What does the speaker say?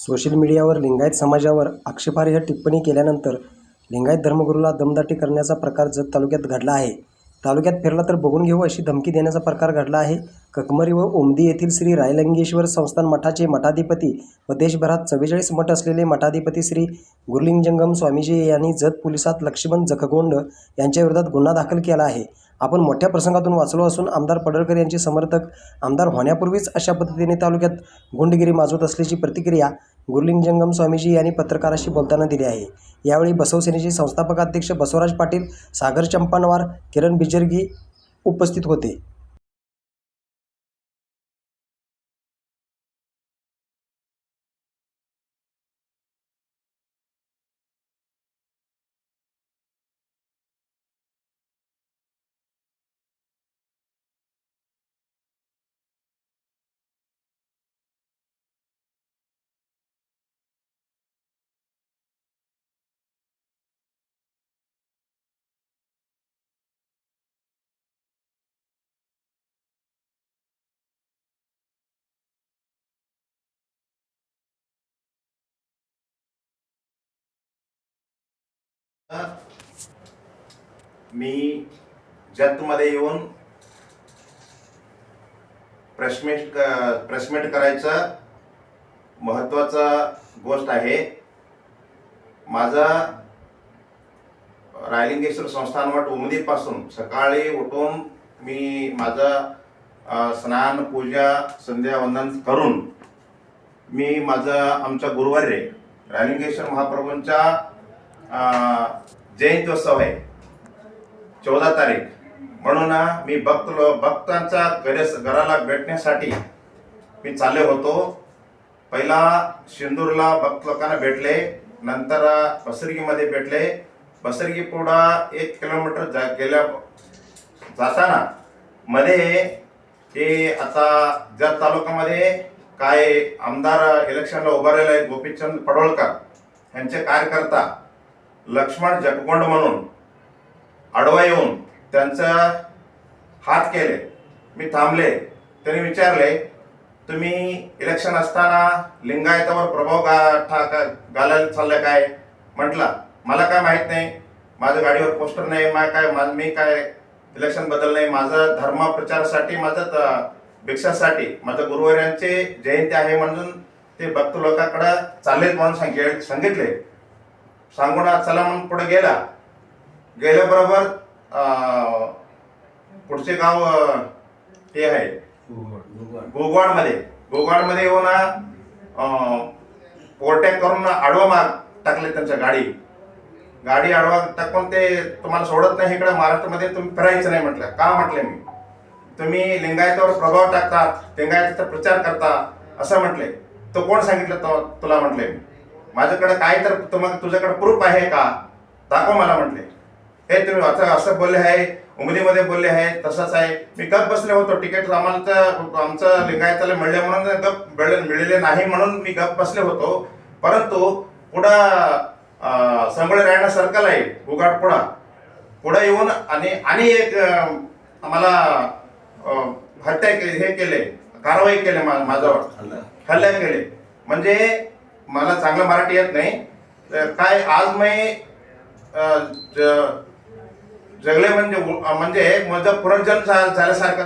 Social मीडियावर लिंगायत समाजावर आक्षेपार्ह टिप्पणी केल्यानंतर लिंगायत धर्मगुरूला दमदाटी करण्याचा प्रकार जत तालुक्यात घडला आहे. तालुक्यात फिरला तर बघून घेऊ अशी धमकी देण्याचा प्रकार घडला आहे. ककमरी व ओमदी येथील श्री रायलिंगेश्वर संस्थान मठाचे मठाधिपती व देशभरात चव्वेचाळीस मठ असलेले मठाधिपती श्री गुरुलिंगजंगम स्वामीजी यांनी जत पोलिसात लक्ष्मण जखगोंड यांच्याविरोधात गुन्हा दाखल केला आहे. आपण मोठ्या प्रसंगातून वाचलो असून आमदार पडळकर यांचे समर्थक आमदार होण्यापूर्वीच अशा पद्धतीने तालुक्यात गुंडगिरी माजवत असल्याची प्रतिक्रिया गुरुलिंगजंगम स्वामीजी यांनी पत्रकाराशी बोलताना दिली आहे. यावेळी बसवसेनेचे संस्थापक अध्यक्ष बसवराज पाटील सागर चंपानवार किरण बिजरगी उपस्थित होते. मी जतमध्ये येऊन प्रेसमेट प्रेसमेट करायचं महत्त्वाचा गोष्ट आहे. माझा रायलिंगेश्वर संस्थानवट उमदीपासून सकाळी उठून मी माझं स्नान पूजा संध्यावंदन करून मी माझं आमच्या गुरुवारी रायलिंगेश्वर महाप्रभूंच्या जयंत्योत्सव आहे चौदा तारीख म्हणून मी भक्त लो- भक्तांच्या घरे घराला भेटण्यासाठी मी चालले होतो पहिला सिंदूरला भक्त लोकांना भेटले नंतर बसरगीमध्ये भेटले बसरगी पुढा एक किलोमीटर जा गेल्या जाताना मध्ये हे आता जत तालुक्यामध्ये काय आमदार इलेक्शनला उभारलेले आहे गोपीचंद पडोळकर यांचे कार्यकर्ता लक्ष्मण जगकोंड म्हणून आडवा येऊन त्यांचा हात केले. मी थांबले. त्यांनी विचारले तुम्ही इलेक्शन असताना लिंगायतावर प्रभाव गा ठा का- घालायला चाललं काय? म्हटला मला काय माहीत नाही. माझ्या गाडीवर पोस्टर नाही. मा काय मा- मी काय इलेक्शन बदल नाही. माझं धर्मप्रचारासाठी माझं भिक्षासाठी माझ्या गुरुवारांचे जयंती आहे म्हणून ते भक्त लोकांकडे चाललेत म्हणून सांगितले. सांगून चला म्हणून पुढे गेला. गेल्याबरोबर पुढचे गाव अं, हे आहे. गोगवाडमध्ये. गोगवाडमध्ये येऊन ओव्हरटेक करून आडवा माग टाकले त्यांच्या गाडी. गाडी आडवा टाकून ते तुम्हाला सोडत नाही इकडे. महाराष्ट्रामध्ये तुम्ही फिरायचं नाही म्हटलं. का म्हटले मी? तुम्ही लिंगायतावर प्रभाव टाकतात लिंगायताचा प्रचार करता असं म्हटले. तो कोण सांगितलं तो? तुला म्हटले मी. माझ्याकडे काय तर तुम्हाला तुझ्याकडे प्रूफ आहे का? दाखव मला म्हटले. हे तुम्ही आता असं बोलले आहे उमदीमध्ये बोलले आहे तसंच आहे. मी गप बसले होतो तिकीट आम्हाला तर आमचं लिंगायताला मिळले म्हणून गप मिळले मिळले नाही म्हणून मी गप बसले होतो. परंतु पुढं संगोळे रायणा सर्कल आहे उगाडपुडा पुढे येऊन आणि आणि एक आम्हाला हत्या हे केले कारवाई केले माझ्यावर. हल्ला केले. म्हणजे मला चांगलं मराठी येत नाही. तर काय आज मी जगले म्हणजे म्हणजे माझं पुनर्जन्म झा- झाल्यासारखं